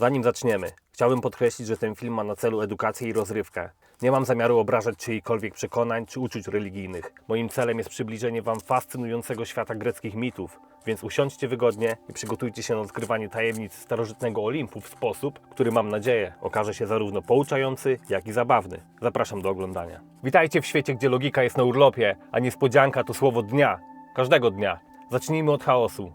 Zanim zaczniemy, chciałbym podkreślić, że ten film ma na celu edukację i rozrywkę. Nie mam zamiaru obrażać czyichkolwiek przekonań czy uczuć religijnych. Moim celem jest przybliżenie Wam fascynującego świata greckich mitów, więc usiądźcie wygodnie i przygotujcie się na odkrywanie tajemnic starożytnego Olimpu w sposób, który mam nadzieję okaże się zarówno pouczający, jak i zabawny. Zapraszam do oglądania. Witajcie w świecie, gdzie logika jest na urlopie, a niespodzianka to słowo dnia. Każdego dnia. Zacznijmy od chaosu.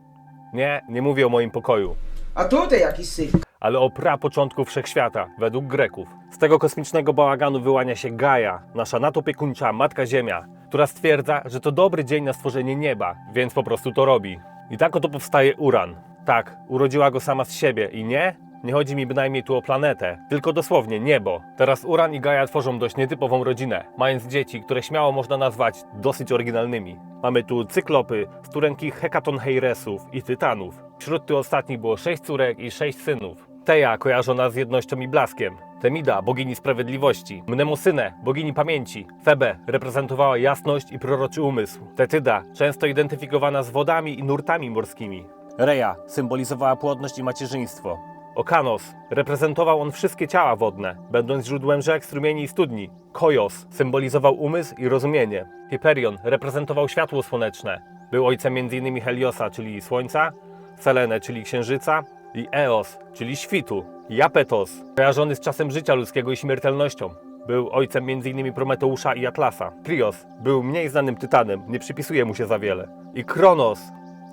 Nie, nie mówię o moim pokoju A tutaj jakiś syf. Ale o prapoczątku wszechświata, według Greków. Z tego kosmicznego bałaganu wyłania się Gaia, nasza natopiekuńcza Matka Ziemia, która stwierdza, że to dobry dzień na stworzenie nieba, więc po prostu to robi. I tak oto powstaje Uran. Tak, urodziła go sama z siebie i nie, nie chodzi mi bynajmniej tu o planetę, tylko dosłownie niebo. Teraz Uran i Gaia tworzą dość nietypową rodzinę, mając dzieci, które śmiało można nazwać dosyć oryginalnymi. Mamy tu cyklopy, sturenki hekatonheiresów i tytanów. Wśród tych ostatnich było sześć córek i sześć synów. Teja kojarzona z jednością i blaskiem. Temida, bogini sprawiedliwości. Mnemosynę, bogini pamięci. Febe reprezentowała jasność i proroczy umysł. Tetyda, często identyfikowana z wodami i nurtami morskimi. Reja symbolizowała płodność i macierzyństwo. Okanos reprezentował on wszystkie ciała wodne, będąc źródłem rzek, strumieni i studni. Kojos symbolizował umysł i rozumienie. Hyperion reprezentował światło słoneczne. Był ojcem m.in. Heliosa, czyli słońca, Selene, czyli księżyca, i Eos, czyli świtu. Japetos, kojarzony z czasem życia ludzkiego i śmiertelnością. Był ojcem m.in. Prometeusza i Atlasa. Krios był mniej znanym tytanem, nie przypisuje mu się za wiele. I Kronos,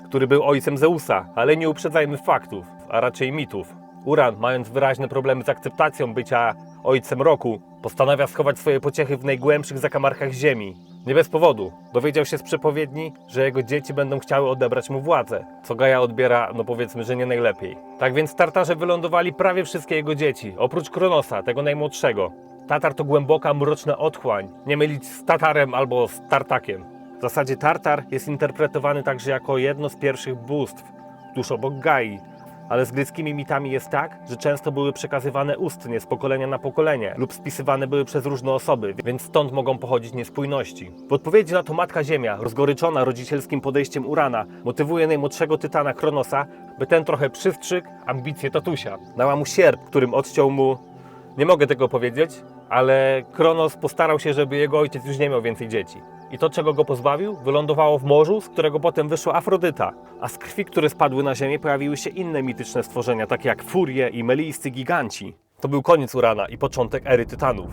który był ojcem Zeusa, ale nie uprzedzajmy faktów, a raczej mitów. Uran, mając wyraźne problemy z akceptacją bycia ojcem roku, postanawia schować swoje pociechy w najgłębszych zakamarkach ziemi. Nie bez powodu. Dowiedział się z przepowiedni, że jego dzieci będą chciały odebrać mu władzę, co Gaja odbiera, no powiedzmy, że nie najlepiej. Tak więc Tartarze wylądowali prawie wszystkie jego dzieci, oprócz Kronosa, tego najmłodszego. Tatar to głęboka, mroczna otchłań, nie mylić z Tatarem albo z Tartakiem. W zasadzie Tartar jest interpretowany także jako jedno z pierwszych bóstw, tuż obok Gai. Ale z greckimi mitami jest tak, że często były przekazywane ustnie z pokolenia na pokolenie lub spisywane były przez różne osoby, więc stąd mogą pochodzić niespójności. W odpowiedzi na to Matka Ziemia, rozgoryczona rodzicielskim podejściem Urana, motywuje najmłodszego tytana Kronosa, by ten trochę przystrzygł ambicje tatusia. Dała mu sierp, którym odciął mu nie mogę tego powiedzieć, ale Kronos postarał się, żeby jego ojciec już nie miał więcej dzieci. I to, czego go pozbawił, wylądowało w morzu, z którego potem wyszła Afrodyta. A z krwi, które spadły na ziemię, pojawiły się inne mityczne stworzenia, takie jak furie i meleiscy giganci. To był koniec Urana i początek ery Tytanów.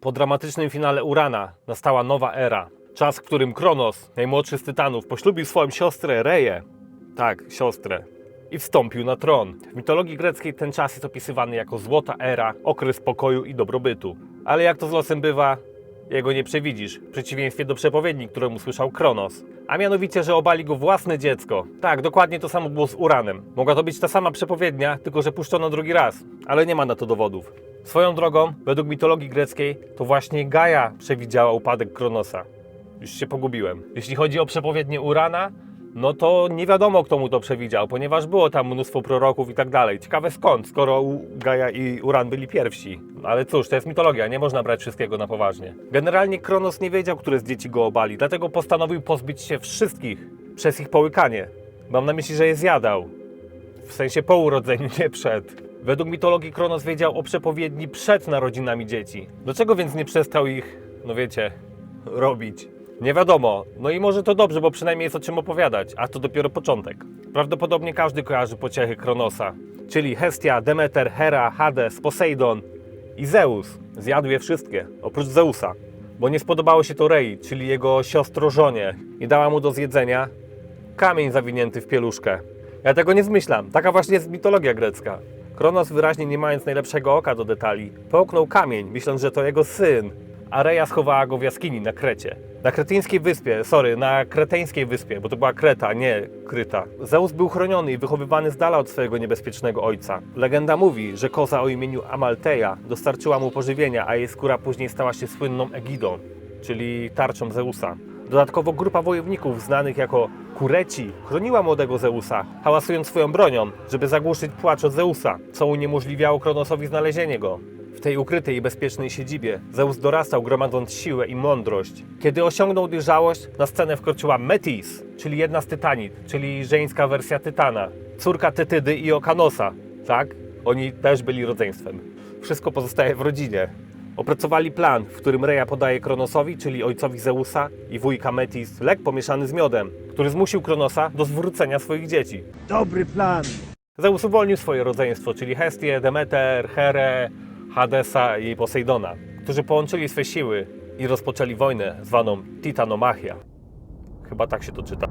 Po dramatycznym finale Urana nastała nowa era. Czas, w którym Kronos, najmłodszy z Tytanów, poślubił swoją siostrę Reję. Tak, siostrę. I wstąpił na tron. W mitologii greckiej ten czas jest opisywany jako złota era, okres pokoju i dobrobytu. Ale jak to z losem bywa, jego nie przewidzisz, w przeciwieństwie do przepowiedni, którą usłyszał Kronos. A mianowicie, że obali go własne dziecko. Tak, dokładnie to samo było z Uranem. Mogła to być ta sama przepowiednia, tylko że puszczono drugi raz. Ale nie ma na to dowodów. Swoją drogą, według mitologii greckiej, to właśnie Gaia przewidziała upadek Kronosa. Już się pogubiłem. Jeśli chodzi o przepowiednię Urana, no to nie wiadomo, kto mu to przewidział, ponieważ było tam mnóstwo proroków i tak dalej. Ciekawe skąd, skoro Gaia i Uran byli pierwsi. Ale cóż, to jest mitologia, nie można brać wszystkiego na poważnie. Generalnie Kronos nie wiedział, które z dzieci go obali, dlatego postanowił pozbyć się wszystkich przez ich połykanie. Mam na myśli, że je zjadał. W sensie po urodzeniu, nie przed. Według mitologii Kronos wiedział o przepowiedni przed narodzinami dzieci. Dlaczego więc nie przestał ich, no wiecie, robić? Nie wiadomo. No i może to dobrze, bo przynajmniej jest o czym opowiadać, a to dopiero początek. Prawdopodobnie każdy kojarzy pociechy Kronosa, czyli Hestia, Demeter, Hera, Hades, Poseidon i Zeus. Zjadł je wszystkie, oprócz Zeusa, bo nie spodobało się to Rei, czyli jego siostro żonie i dała mu do zjedzenia kamień zawinięty w pieluszkę. Ja tego nie zmyślam, taka właśnie jest mitologia grecka. Kronos wyraźnie nie mając najlepszego oka do detali, połknął kamień, myśląc, że to jego syn, a Reja schowała go w jaskini na Krecie. Na kretyńskiej wyspie, sorry, na kreteńskiej wyspie, bo to była Kreta, nie Kryta. Zeus był chroniony i wychowywany z dala od swojego niebezpiecznego ojca. Legenda mówi, że koza o imieniu Amalteja dostarczyła mu pożywienia, a jej skóra później stała się słynną Egidą, czyli tarczą Zeusa. Dodatkowo grupa wojowników znanych jako Kureci chroniła młodego Zeusa, hałasując swoją bronią, żeby zagłuszyć płacz od Zeusa, co uniemożliwiało Kronosowi znalezienie go. W tej ukrytej i bezpiecznej siedzibie Zeus dorastał gromadząc siłę i mądrość. Kiedy osiągnął dojrzałość, na scenę wkroczyła Metis, czyli jedna z Tytanit, czyli żeńska wersja Tytana. córka Tetydy i Okanosa, tak? Oni też byli rodzeństwem. Wszystko pozostaje w rodzinie. Opracowali plan, w którym Reja podaje Kronosowi, czyli ojcowi Zeusa i wujka Metis, lek pomieszany z miodem, który zmusił Kronosa do zwrócenia swoich dzieci. Dobry plan. Zeus uwolnił swoje rodzeństwo, czyli Hestię, Demeter, Herę, Hadesa i Posejdona, którzy połączyli swe siły i rozpoczęli wojnę zwaną Titanomachia. Chyba tak się to czyta.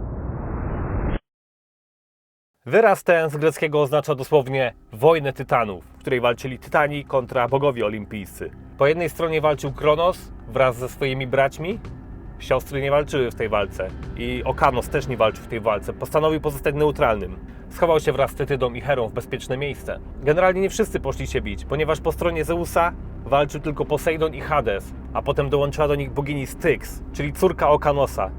Wyraz ten z greckiego oznacza dosłownie wojnę tytanów, w której walczyli tytani kontra bogowie olimpijscy. Po jednej stronie walczył Kronos wraz ze swoimi braćmi, Siostry nie walczyły w tej walce i Okanos też nie walczył w tej walce. Postanowił pozostać neutralnym. Schował się wraz z Tetydą i Herą w bezpieczne miejsce. Generalnie nie wszyscy poszli się bić, ponieważ po stronie Zeusa walczył tylko Posejdon i Hades, a potem dołączyła do nich bogini Styx, czyli córka Okanosa,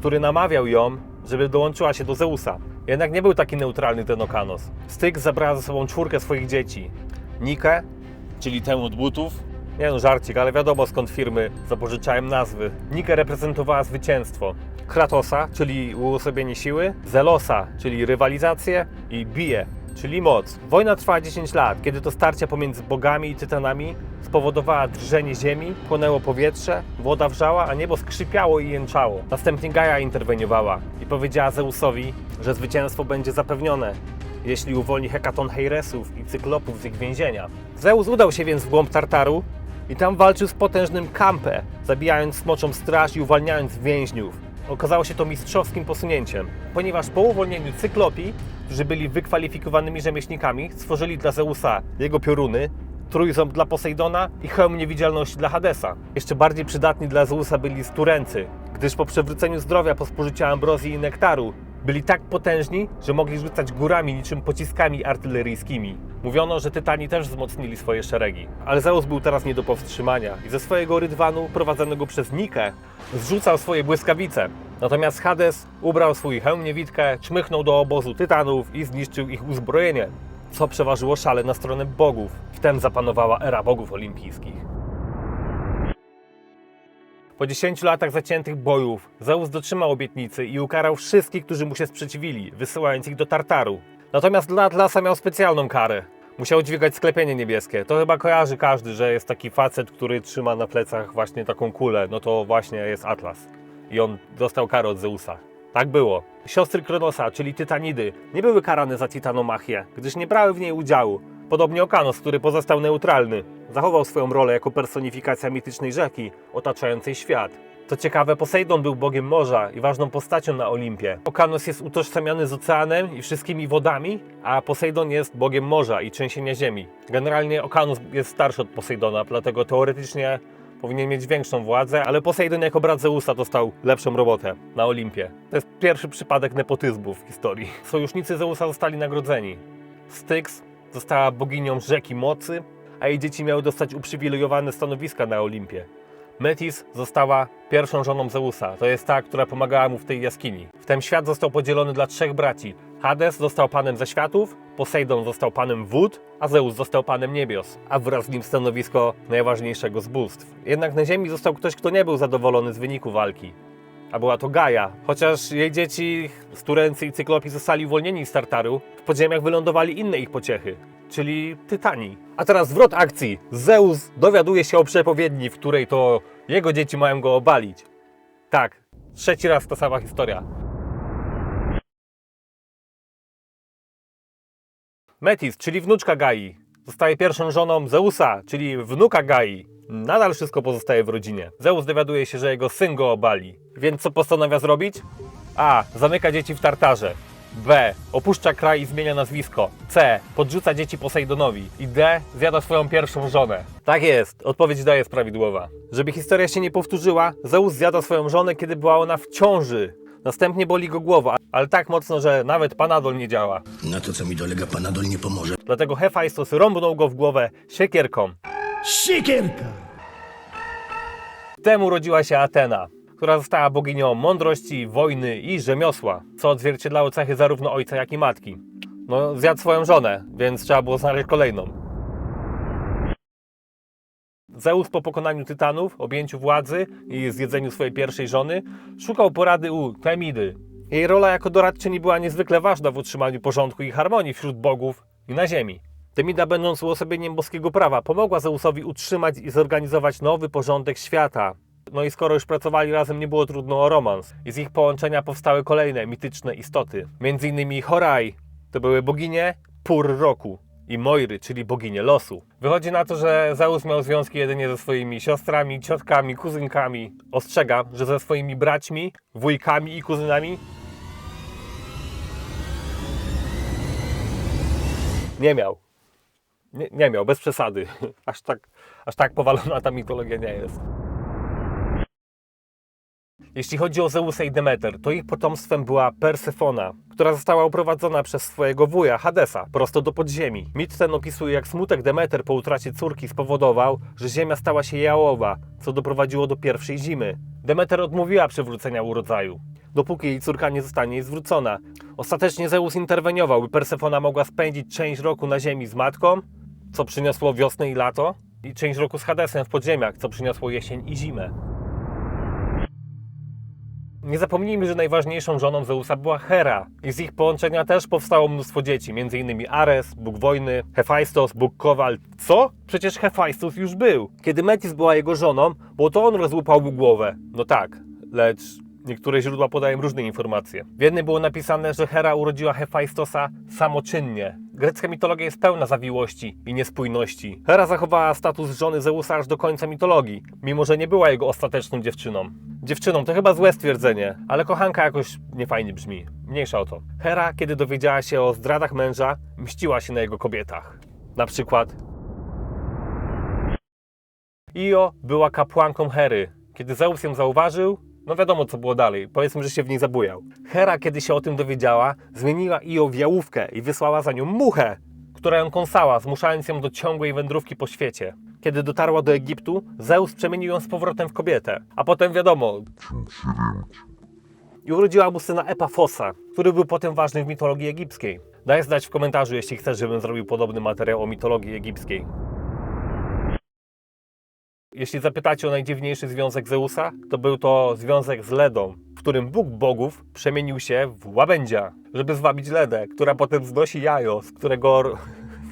który namawiał ją, żeby dołączyła się do Zeusa. Jednak nie był taki neutralny ten Okanos. Styx zabrała ze sobą czwórkę swoich dzieci. Nikę, czyli tę od butów, nie no, żarcik, ale wiadomo skąd firmy zapożyczałem nazwy. Nikę reprezentowała zwycięstwo. Kratosa, czyli uosobienie siły, Zelosa, czyli rywalizację i Bije, czyli moc. Wojna trwała 10 lat, kiedy to starcia pomiędzy bogami i tytanami spowodowała drżenie ziemi, płonęło powietrze, woda wrzała, a niebo skrzypiało i jęczało. Następnie Gaia interweniowała i powiedziała Zeusowi, że zwycięstwo będzie zapewnione, jeśli uwolni hekaton Heiresów i cyklopów z ich więzienia. Zeus udał się więc w głąb Tartaru i tam walczył z potężnym Kampę, zabijając smoczą straż i uwalniając więźniów. Okazało się to mistrzowskim posunięciem, ponieważ po uwolnieniu cyklopii, którzy byli wykwalifikowanymi rzemieślnikami, stworzyli dla Zeusa jego pioruny, trójząb dla Posejdona i hełm niewidzialności dla Hadesa. Jeszcze bardziej przydatni dla Zeusa byli Sturency, gdyż po przywróceniu zdrowia po spożyciu ambrozji i nektaru byli tak potężni, że mogli rzucać górami niczym pociskami artyleryjskimi. Mówiono, że Tytani też wzmocnili swoje szeregi. Ale Zeus był teraz nie do powstrzymania i ze swojego rydwanu, prowadzonego przez Nikę, zrzucał swoje błyskawice. Natomiast Hades ubrał swój hełm niewidkę, czmychnął do obozu Tytanów i zniszczył ich uzbrojenie, co przeważyło szale na stronę bogów. Wtem zapanowała era bogów olimpijskich. Po 10 latach zaciętych bojów Zeus dotrzymał obietnicy i ukarał wszystkich, którzy mu się sprzeciwili, wysyłając ich do Tartaru. Natomiast dla Atlasa miał specjalną karę. Musiał dźwigać sklepienie niebieskie. To chyba kojarzy każdy, że jest taki facet, który trzyma na plecach właśnie taką kulę. No to właśnie jest Atlas. I on dostał karę od Zeusa. Tak było. Siostry Kronosa, czyli Tytanidy, nie były karane za Titanomachię, gdyż nie brały w niej udziału. Podobnie Okanos, który pozostał neutralny. Zachował swoją rolę jako personifikacja mitycznej rzeki, otaczającej świat. Co ciekawe, Posejdon był bogiem morza i ważną postacią na Olimpie. Okanos jest utożsamiany z oceanem i wszystkimi wodami, a Posejdon jest bogiem morza i trzęsienia ziemi. Generalnie Okanos jest starszy od Posejdona, dlatego teoretycznie powinien mieć większą władzę, ale Posejdon jako brat Zeusa dostał lepszą robotę na Olimpie. To jest pierwszy przypadek nepotyzmu w historii. Sojusznicy Zeusa zostali nagrodzeni. Styx została boginią rzeki mocy, a jej dzieci miały dostać uprzywilejowane stanowiska na Olimpie. Metis została pierwszą żoną Zeusa. To jest ta, która pomagała mu w tej jaskini. Wtem świat został podzielony dla trzech braci. Hades został panem zaświatów, Posejdon został panem wód, a Zeus został panem niebios, a wraz z nim stanowisko najważniejszego z bóstw. Jednak na ziemi został ktoś, kto nie był zadowolony z wyniku walki. A była to Gaia. Chociaż jej dzieci, Sturency i Cyklopi zostali uwolnieni z Tartaru, w podziemiach wylądowali inne ich pociechy, czyli Tytani. A teraz zwrot akcji. Zeus dowiaduje się o przepowiedni, w której to jego dzieci mają go obalić. Tak, trzeci raz ta sama historia. Metis, czyli wnuczka Gai, zostaje pierwszą żoną Zeusa, czyli wnuka Gai. Nadal wszystko pozostaje w rodzinie. Zeus dowiaduje się, że jego syn go obali. Więc co postanawia zrobić? A. Zamyka dzieci w Tartarze. B. Opuszcza kraj i zmienia nazwisko. C. Podrzuca dzieci Posejdonowi. I D. Zjada swoją pierwszą żonę. Tak jest, odpowiedź D jest prawidłowa. Żeby historia się nie powtórzyła, Zeus zjada swoją żonę, kiedy była ona w ciąży. Następnie boli go głowa, ale tak mocno, że nawet panadol nie działa. Na to, co mi dolega, panadol nie pomoże. Dlatego Hefajstos rąbnął go w głowę siekierką. Siekierka. Temu urodziła się Atena, która została boginią mądrości, wojny i rzemiosła, co odzwierciedlało cechy zarówno ojca, jak i matki. No, zjadł swoją żonę, więc trzeba było znaleźć kolejną. Zeus po pokonaniu Tytanów, objęciu władzy i zjedzeniu swojej pierwszej żony, szukał porady u Temidy, Jej rola jako doradczyni była niezwykle ważna w utrzymaniu porządku i harmonii wśród bogów i na ziemi. Temida, będąc uosobieniem boskiego prawa, pomogła Zeusowi utrzymać i zorganizować nowy porządek świata. No i skoro już pracowali razem, nie było trudno o romans. I z ich połączenia powstały kolejne mityczne istoty. Między innymi Horai, to były boginie pór roku i Moiry, czyli boginie losu. Wychodzi na to, że Zeus miał związki jedynie ze swoimi siostrami, ciotkami, kuzynkami. Ostrzega, że ze swoimi braćmi, wujkami i kuzynami nie miał. Nie, nie miał, bez przesady. Aż tak, aż tak powalona ta mitologia nie jest. Jeśli chodzi o Zeusa i Demeter, to ich potomstwem była Persefona, która została uprowadzona przez swojego wuja Hadesa prosto do podziemi. Mit ten opisuje, jak smutek Demeter po utracie córki spowodował, że ziemia stała się jałowa, co doprowadziło do pierwszej zimy. Demeter odmówiła przywrócenia urodzaju, dopóki jej córka nie zostanie jej zwrócona. Ostatecznie Zeus interweniował, by Persefona mogła spędzić część roku na ziemi z matką, co przyniosło wiosnę i lato, i część roku z Hadesem w podziemiach, co przyniosło jesień i zimę. Nie zapomnijmy, że najważniejszą żoną Zeusa była Hera i z ich połączenia też powstało mnóstwo dzieci, m.in. Ares, Bóg wojny, Hefajstos, Bóg Kowal. Co? Przecież Hefajstos już był. Kiedy Metis była jego żoną, bo to on rozłupał mu głowę. No tak, lecz niektóre źródła podają różne informacje. W jednym było napisane, że Hera urodziła Hefajstosa samoczynnie. Grecka mitologia jest pełna zawiłości i niespójności. Hera zachowała status żony Zeusa aż do końca mitologii, mimo że nie była jego ostateczną dziewczyną. Dziewczyną to chyba złe stwierdzenie, ale kochanka jakoś niefajnie brzmi. Mniejsza o to. Hera, kiedy dowiedziała się o zdradach męża, mściła się na jego kobietach. Na przykład Io była kapłanką Hery. Kiedy Zeus ją zauważył, no wiadomo co było dalej, powiedzmy, że się w niej zabujał. Hera, kiedy się o tym dowiedziała, zmieniła Io w jałówkę i wysłała za nią muchę, która ją kąsała, zmuszając ją do ciągłej wędrówki po świecie. Kiedy dotarła do Egiptu, Zeus przemienił ją z powrotem w kobietę, a potem wiadomo, i urodziła mu syna Epafosa, który był potem ważny w mitologii egipskiej. Daj znać w komentarzu, jeśli chcesz, żebym zrobił podobny materiał o mitologii egipskiej. Jeśli zapytacie o najdziwniejszy związek Zeusa, to był to związek z Ledą, w którym Bóg bogów przemienił się w łabędzia, żeby zwabić Ledę, która potem znosi jajo, z którego...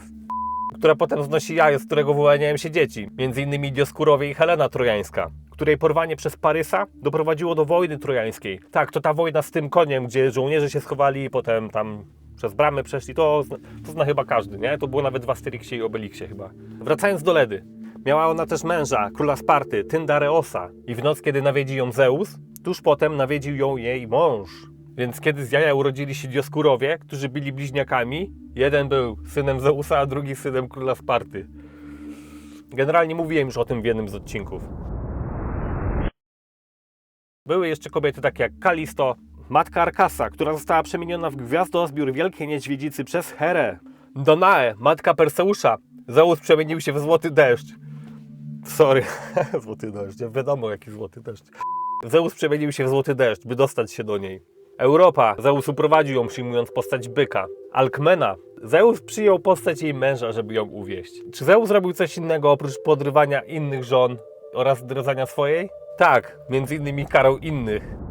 która potem znosi jajo, z którego wyłaniają się dzieci, między innymi Dioskurowie i Helena Trojańska, której porwanie przez Parysa doprowadziło do wojny trojańskiej. Tak, to ta wojna z tym koniem, gdzie żołnierze się schowali i potem tam przez bramy przeszli, to, to zna chyba każdy, nie? To było nawet w Asterixie i Obelixie chyba. Wracając do Ledy. Miała ona też męża, króla Sparty, Tyndareosa. I w noc, kiedy nawiedzi ją Zeus, tuż potem nawiedził ją jej mąż. Więc kiedy z jaja urodzili się Dioskurowie, którzy byli bliźniakami, jeden był synem Zeusa, a drugi synem króla Sparty. Generalnie mówiłem już o tym w jednym z odcinków. Były jeszcze kobiety takie jak Kalisto, matka Arkasa, która została przemieniona w gwiazdozbiór Wielkiej Niedźwiedzicy przez Herę. Donae, matka Perseusza. Zeus przemienił się w złoty deszcz. Sorry, złoty deszcz, ja wiadomo jaki złoty deszcz. Zeus przemienił się w złoty deszcz, by dostać się do niej. Europa, Zeus uprowadził ją przyjmując postać byka. Alkmena, Zeus przyjął postać jej męża, żeby ją uwieść. Czy Zeus zrobił coś innego oprócz podrywania innych żon oraz zdradzania swojej? Tak, między innymi karą innych.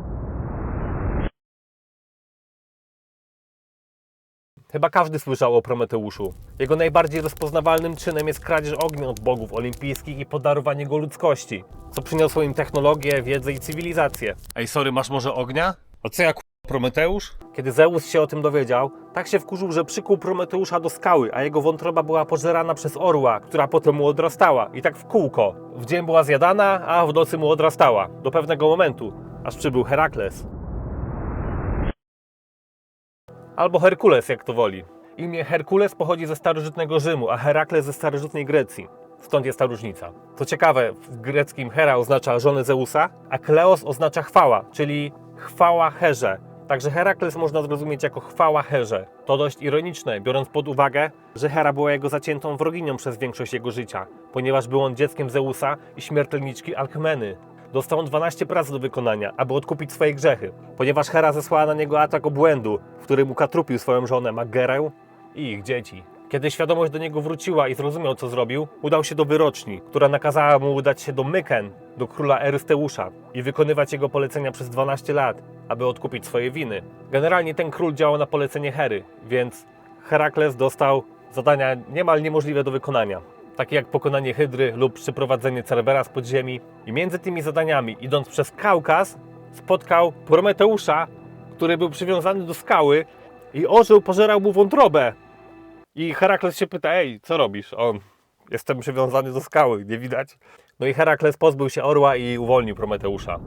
Chyba każdy słyszał o Prometeuszu. Jego najbardziej rozpoznawalnym czynem jest kradzież ognia od bogów olimpijskich i podarowanie go ludzkości, co przyniosło im technologię, wiedzę i cywilizację. Ej, sorry, masz może ognia? A co jak Prometeusz? Kiedy Zeus się o tym dowiedział, tak się wkurzył, że przykuł Prometeusza do skały, a jego wątroba była pożerana przez orła, która potem mu odrastała. I tak w kółko. W dzień była zjadana, a w nocy mu odrastała. Do pewnego momentu, aż przybył Herakles. Albo Herkules, jak to woli. Imię Herkules pochodzi ze starożytnego Rzymu, a Herakles ze starożytnej Grecji. Stąd jest ta różnica. Co ciekawe, w greckim Hera oznacza żonę Zeusa, a Kleos oznacza chwała, czyli chwała Herze. Także Herakles można zrozumieć jako chwała Herze. To dość ironiczne, biorąc pod uwagę, że Hera była jego zaciętą wroginią przez większość jego życia, ponieważ był on dzieckiem Zeusa i śmiertelniczki Alkmeny. Dostał on 12 prac do wykonania, aby odkupić swoje grzechy, ponieważ Hera zesłała na niego atak obłędu, w którym ukatrupił swoją żonę Magerę i ich dzieci. Kiedy świadomość do niego wróciła i zrozumiał, co zrobił, udał się do wyroczni, która nakazała mu udać się do Myken, do króla Erysteusza i wykonywać jego polecenia przez 12 lat, aby odkupić swoje winy. Generalnie ten król działał na polecenie Hery, więc Herakles dostał zadania niemal niemożliwe do wykonania, takie jak pokonanie Hydry lub przyprowadzenie Cerbera z podziemi. I między tymi zadaniami, idąc przez Kaukaz, spotkał Prometeusza, który był przywiązany do skały i orzeł pożerał mu wątrobę. I Herakles się pyta, ej, co robisz? On, jestem przywiązany do skały, nie widać? No i Herakles pozbył się orła i uwolnił Prometeusza.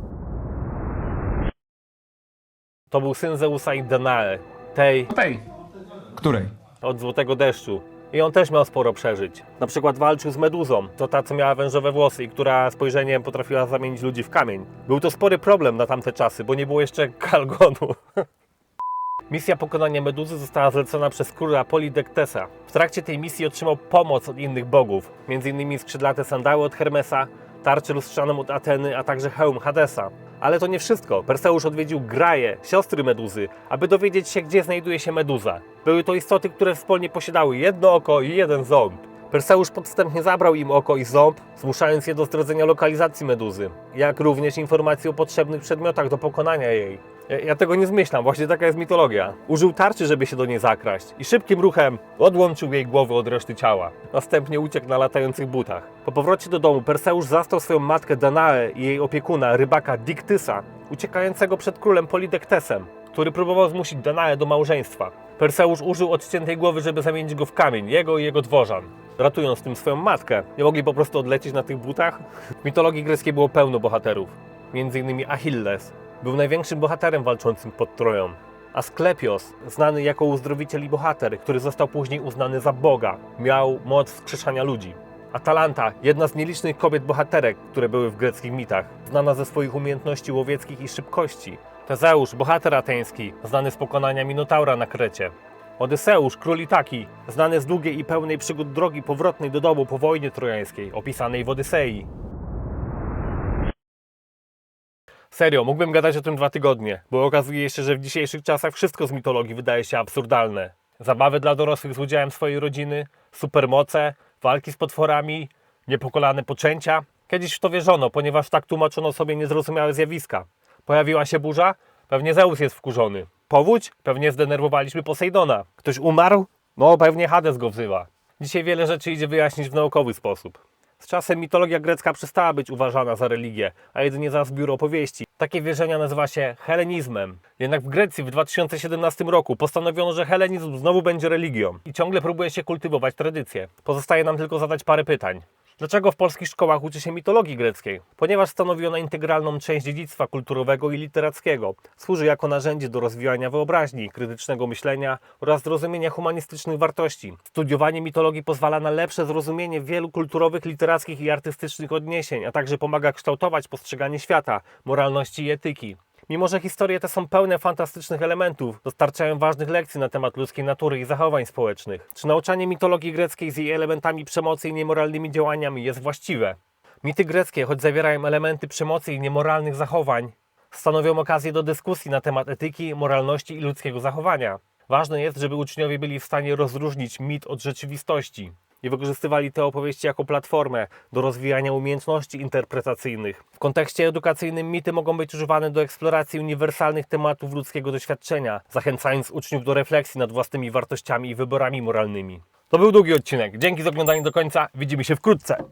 To był syn Zeusa i Danae, tej Tej. Której? od Złotego Deszczu. I on też miał sporo przeżyć. Na przykład walczył z Meduzą, to ta, co miała wężowe włosy i która spojrzeniem potrafiła zamienić ludzi w kamień. Był to spory problem na tamte czasy, bo nie było jeszcze Kalgonu. Misja pokonania Meduzy została zlecona przez króla Polidektesa. W trakcie tej misji otrzymał pomoc od innych bogów, m.in. skrzydlate sandały od Hermesa, tarczę lustrzaną od Ateny, a także hełm Hadesa. Ale to nie wszystko. Perseusz odwiedził Graję, siostry Meduzy, aby dowiedzieć się, gdzie znajduje się Meduza. Były to istoty, które wspólnie posiadały jedno oko i jeden ząb. Perseusz podstępnie zabrał im oko i ząb, zmuszając je do zdradzenia lokalizacji Meduzy, jak również informacji o potrzebnych przedmiotach do pokonania jej. Ja, ja tego nie zmyślam, właśnie taka jest mitologia. Użył tarczy, żeby się do niej zakraść i szybkim ruchem odłączył jej głowę od reszty ciała. Następnie uciekł na latających butach. Po powrocie do domu Perseusz zastał swoją matkę Danae i jej opiekuna, rybaka Diktysa, uciekającego przed królem Polidektesem, który próbował zmusić Danae do małżeństwa. Perseusz użył odciętej głowy, żeby zamienić go w kamień, jego i jego dworzan. Ratując tym swoją matkę. Nie mogli po prostu odlecieć na tych butach? W mitologii greckiej było pełno bohaterów. Innymi Achilles. Był największym bohaterem walczącym pod Troją. Asklepios, znany jako uzdrowiciel i bohater, który został później uznany za Boga, miał moc wskrzeszania ludzi. Atalanta, jedna z nielicznych kobiet bohaterek, które były w greckich mitach, znana ze swoich umiejętności łowieckich i szybkości. Tezeusz, bohater ateński, znany z pokonania Minotaura na Krecie. Odyseusz, król Itaki, znany z długiej i pełnej przygód drogi powrotnej do domu po wojnie trojańskiej, opisanej w Odysei. Serio, mógłbym gadać o tym dwa tygodnie, bo okazuje się, że w dzisiejszych czasach wszystko z mitologii wydaje się absurdalne. Zabawy dla dorosłych z udziałem swojej rodziny, supermoce, walki z potworami, niepokolane poczęcia. Kiedyś w to wierzono, ponieważ tak tłumaczono sobie niezrozumiałe zjawiska. Pojawiła się burza? Pewnie Zeus jest wkurzony. Powódź? Pewnie zdenerwowaliśmy Posejdona. Ktoś umarł? No, pewnie Hades go wzywa. Dzisiaj wiele rzeczy idzie wyjaśnić w naukowy sposób. Z czasem mitologia grecka przestała być uważana za religię, a jedynie za zbiór opowieści. Takie wierzenia nazywa się helenizmem. Jednak w Grecji w 2017 roku postanowiono, że helenizm znowu będzie religią i ciągle próbuje się kultywować tradycję. Pozostaje nam tylko zadać parę pytań. Dlaczego w polskich szkołach uczy się mitologii greckiej? Ponieważ stanowi ona integralną część dziedzictwa kulturowego i literackiego. Służy jako narzędzie do rozwijania wyobraźni, krytycznego myślenia oraz zrozumienia humanistycznych wartości. Studiowanie mitologii pozwala na lepsze zrozumienie wielu kulturowych, literackich i artystycznych odniesień, a także pomaga kształtować postrzeganie świata, moralności i etyki. Mimo, że historie te są pełne fantastycznych elementów, dostarczają ważnych lekcji na temat ludzkiej natury i zachowań społecznych. Czy nauczanie mitologii greckiej z jej elementami przemocy i niemoralnymi działaniami jest właściwe? Mity greckie, choć zawierają elementy przemocy i niemoralnych zachowań, stanowią okazję do dyskusji na temat etyki, moralności i ludzkiego zachowania. Ważne jest, żeby uczniowie byli w stanie rozróżnić mit od rzeczywistości i wykorzystywali te opowieści jako platformę do rozwijania umiejętności interpretacyjnych. W kontekście edukacyjnym mity mogą być używane do eksploracji uniwersalnych tematów ludzkiego doświadczenia, zachęcając uczniów do refleksji nad własnymi wartościami i wyborami moralnymi. To był długi odcinek. Dzięki za oglądanie do końca. Widzimy się wkrótce.